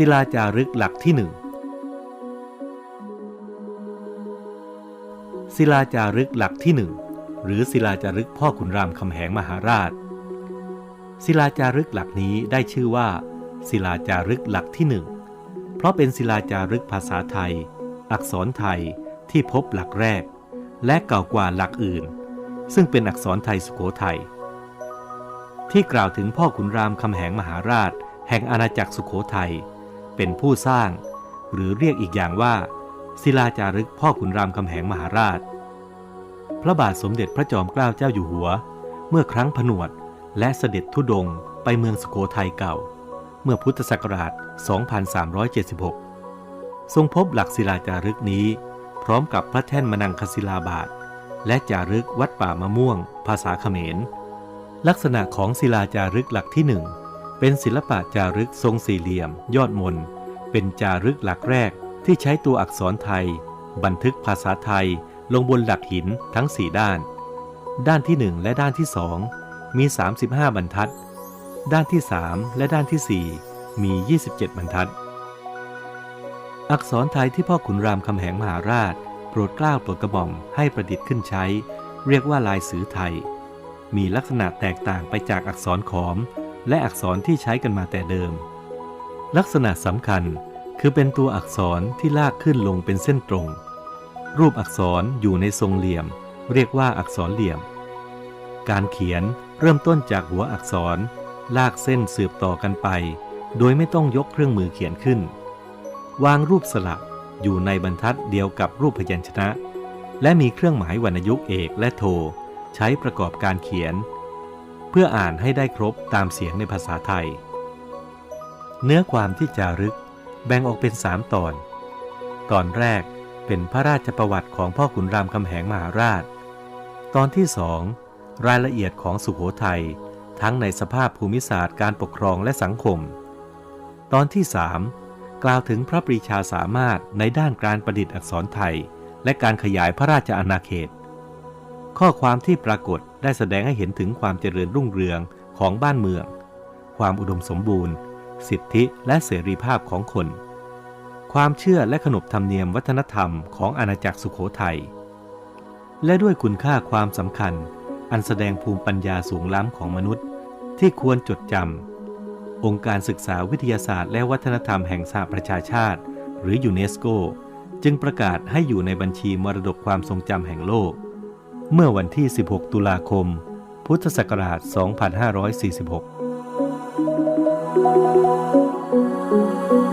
ศิลาจารึกหลักที่หนึ่งศิลาจารึกหลักที่หนึ่งหรือศิลาจารึกพ่อขุนรามคำแหงมหาราช ศิลาจารึกหลักนี้ได้ชื่อว่า ศิลาจารึกหลักที่หนึ่งเพราะเป็นศิลาจารึกภาษาไทย อักษรไทยที่พบหลักแรก และเก่ากว่าหลักอื่น ซึ่งเป็นอักษรไทยสุโขทัยที่กล่าวถึงพ่อขุนรามคำแหงมหาราช แห่งอาณาจักรสุโขทัย เป็นผู้สร้าง หรือเรียกอีกอย่างว่า ศิลาจารึกพ่อขุนรามคำแหงมหาราช พระบาทสมเด็จพระจอมเกล้าเจ้าอยู่หัว เมื่อครั้งผนวดและเสด็จทุดงไปเมืองสุโขทัยเก่า เมื่อพุทธศักราช 2376 ทรงพบหลักศิลาจารึกนี้ พร้อมกับพระแท่นมนังคศิลาบาท และจารึกวัดป่ามะม่วง ภาษาเขมร ลักษณะของศิลาจารึกหลักที่หนึ่ง เป็นศิลปะจารึกทรงสี่เหลี่ยม ยอดมน เป็นจารึกหลักแรกที่ใช้ตัวอักษรไทย บันทึกภาษาไทยลงบนหลักหินทั้ง 4 ด้าน ด้านที่ 1 และด้านที่ 2 มี 35 บรรทัด ด้านที่ 3 และด้านที่ 4 มี 27 บรรทัด อักษรไทยที่พ่อขุนรามคำแหงมหาราช โปรดเกล้าโปรดกระหม่อมให้ประดิษฐ์ขึ้นใช้ เรียกว่าลายสือไทย มีลักษณะแตกต่างไปจากอักษรขอม และอักษรที่ใช้กันมาแต่เดิม ลักษณะสำคัญคือเป็นตัวอักษรที่ลากขึ้นลงเป็นเส้นตรง รูปอักษรอยู่ในทรงเหลี่ยม เรียกว่าอักษรเหลี่ยม การเขียนเริ่มต้นจากหัวอักษร ลากเส้นสืบต่อกันไป โดยไม่ต้องยกเครื่องมือเขียนขึ้น วางรูปสลักอยู่ในบรรทัดเดียวกับรูปพยัญชนะ และมีเครื่องหมายวรรณยุกต์เอกและโท ใช้ประกอบการเขียน เพื่ออ่านให้ได้ครบตามเสียงในภาษาไทย เนื้อความที่จารึกแบ่งออกเป็นสามตอน ตอนแรกเป็นพระราชประวัติของพ่อขุนรามคำแหงมหาราช ตอนที่สองรายละเอียดของสุขโขทัยทั้งในสภาพภูมิศาสตร์การปกครองและสังคม ตอนที่สามกล่าวถึงพระปรีชาสามารถในด้านการประดิษฐ์อักษรไทย และการขยายพระราชอาณาเขต ข้อความที่ปรากฏ ได้แสดงให้เห็นถึงความเจริญรุ่งเรืองของบ้านเมือง ความอุดมสมบูรณ์ สิทธิและเสรีภาพของคน ความเชื่อและขนบธรรมเนียมวัฒนธรรมของอาณาจักรสุขโขทัย และด้วยคุณค่าความสำคัญ อันแสดงภูมิปัญญาสูงล้ำของมนุษย์ ที่ควรจดจำองค์การศึกษาวิทยาศาสตร์และวัฒนธรรมแห่งสหประชาชาติ หรือยูเนสโก จึงประกาศให้อยู่ในบัญชีมรดกความทรงจำแห่งโลก เมื่อวันที่ 16 ตุลาคม พุทธศักราช 2546